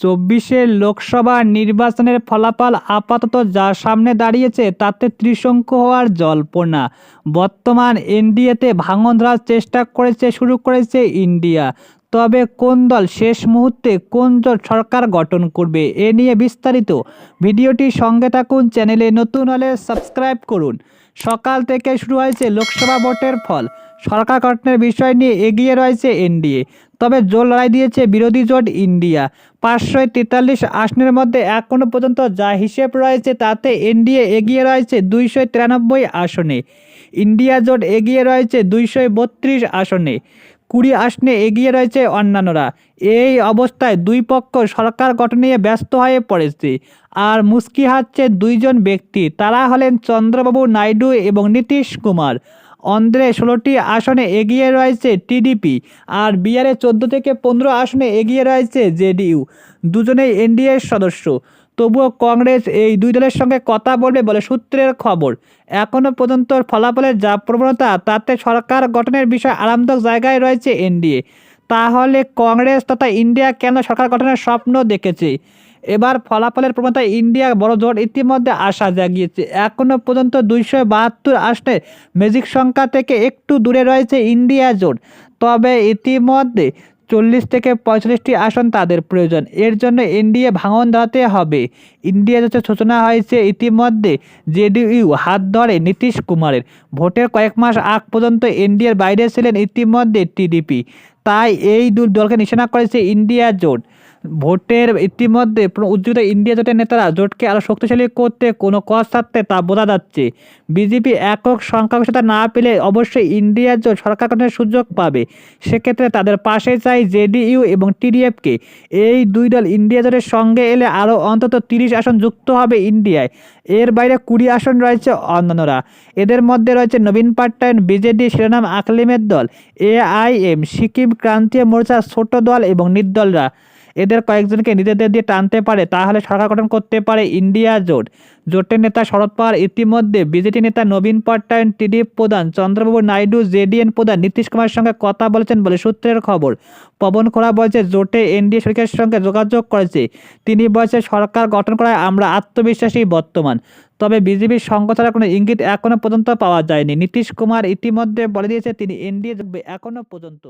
চব্বিশের লোকসভা নির্বাচনের ফলাফল আপাতত যা সামনে দাঁড়িয়েছে, তাতে ত্রিশঙ্কু হওয়ার জল্পনা। বর্তমান এনডিএতে ভাঙন ধরার চেষ্টা করেছে, শুরু করেছে ইন্ডিয়া। তবে কোন দল শেষ মুহূর্তে কোন জোট সরকার গঠন করবে, এ নিয়ে বিস্তারিত ভিডিওটি সঙ্গে থাকুন, চ্যানেলে নতুন হলে সাবস্ক্রাইব করুন। সকাল থেকে শুরু হয়েছে লোকসভা ভোটের ফল। সরকার গঠনের বিষয় নিয়ে এগিয়ে রয়েছে এনডিএ। তবে জোর লড়াই দিয়েছে বিরোধী জোট ইন্ডিয়া। পাঁচশো তেতাল্লিশ আসনের মধ্যে এখনও পর্যন্ত যা হিসেব রয়েছে তাতে এনডিএ এগিয়ে রয়েছে দুইশো তিরানব্বই আসনে। ইন্ডিয়া জোট এগিয়ে রয়েছে দুইশো বত্রিশ আসনে। কুড়ি আসনে এগিয়ে রয়েছে অন্যান্যরা। এই অবস্থায় দুই পক্ষ সরকার গঠনে ব্যস্ত হয়ে পড়েছে। আর মুস্কি হাতছে দুইজন ব্যক্তি। তারা হলেন চন্দ্রবাবু নাইডু এবং নীতিশ কুমার। অন্ধ্রে ষোলোটি আসনে এগিয়ে রয়েছে টিডিপি আর বিহারে চোদ্দ থেকে পনেরো আসনে এগিয়ে রয়েছে জেডিইউ। দুজনেই এনডিএর সদস্য। তবুও কংগ্রেস এই দুই দলের সঙ্গে কথা বলবে বলে সূত্রের খবর। এখনও পর্যন্ত ফলাফলের যা প্রবণতা, তাতে সরকার গঠনের বিষয়ে আরামদায়ক জায়গায় রয়েছে এনডিএ। তাহলে কংগ্রেস তথা ইন্ডিয়া কেন সরকার গঠনের স্বপ্ন দেখেছে? এবার ফলাফলের প্রবণতা ইন্ডিয়া বড় জোট ইতিমধ্যে আশা জাগিয়েছে। এখনও পর্যন্ত দুইশো বাহাত্তর আসনে ম্যাজিক সংখ্যা থেকে একটু দূরে রয়েছে ইন্ডিয়া জোট। তবে ইতিমধ্যে চল্লিশ থেকে পঁয়তাল্লিশটি আসন তাদের প্রয়োজন। এর জন্য এনডিএ ভাঙন ধরাতে হবে। ইন্ডিয়া জোটের সূচনা হয়েছে ইতিমধ্যে জেডিইউ হাত ধরে নীতিশ কুমারের। ভোটের কয়েক মাস আগ পর্যন্ত এনডিএর বাইরে ছিলেন ইতিমধ্যে টিডিপি। তাই এই দুই দলকে নিশানা করেছে ইন্ডিয়া জোট। ভোটের ইতিমধ্যে উজ্জীবিত ইন্ডিয়া জোটের নেতারা জোটকে আরও শক্তিশালী করতে কোনো কষ্ট থাকতে তা বোঝা যাচ্ছে। বিজেপি একক সংখ্যাগরিষ্ঠতা না পেলে অবশ্যই ইন্ডিয়া জোট সরকার গঠনের সুযোগ পাবে। সেক্ষেত্রে তাদের পাশে চাই জেডিইউ এবং টিডিএফকে। এই দুই দল ইন্ডিয়া জোটের সঙ্গে এলে আরও অন্তত তিরিশ আসন যুক্ত হবে ইন্ডিয়ায়। এর বাইরে কুড়ি আসন রয়েছে অন্যান্যরা। এদের মধ্যে রয়েছে নবীন পাট্টায়ন বিজেডি শিরোনাম আকলিমের দল, এআইএম, সিকিম ক্রান্তীয় মোর্চার ছোট দল এবং নির্দলরা এদের কয়েকজনকে নিজেদের দিয়ে টানতে পারে, তাহলে সরকার গঠন করতে পারে ইন্ডিয়া জোট। জোটের নেতা শরদ পাওয়ার ইতিমধ্যে বিজেপি নেতা নবীন পট্টায়ন টিডিএফ প্রধান চন্দ্রবাবু নাইডু, জেডিএন প্রধান নীতিশ কুমারের সঙ্গে কথা বলেছেন বলে সূত্রের খবর। পবন খোলা বলছে, জোটে এনডিএ সরকারের সঙ্গে যোগাযোগ করেছে। তিনি বলছে সরকার গঠন করায় আমরা আত্মবিশ্বাসী বর্তমান। তবে বিজেপির সঙ্গ ছাড়া কোনো ইঙ্গিত এখনও পর্যন্ত পাওয়া যায়নি। নীতিশ কুমার ইতিমধ্যে বলে দিয়েছে, তিনি এনডিএ যোগবে এখনও পর্যন্ত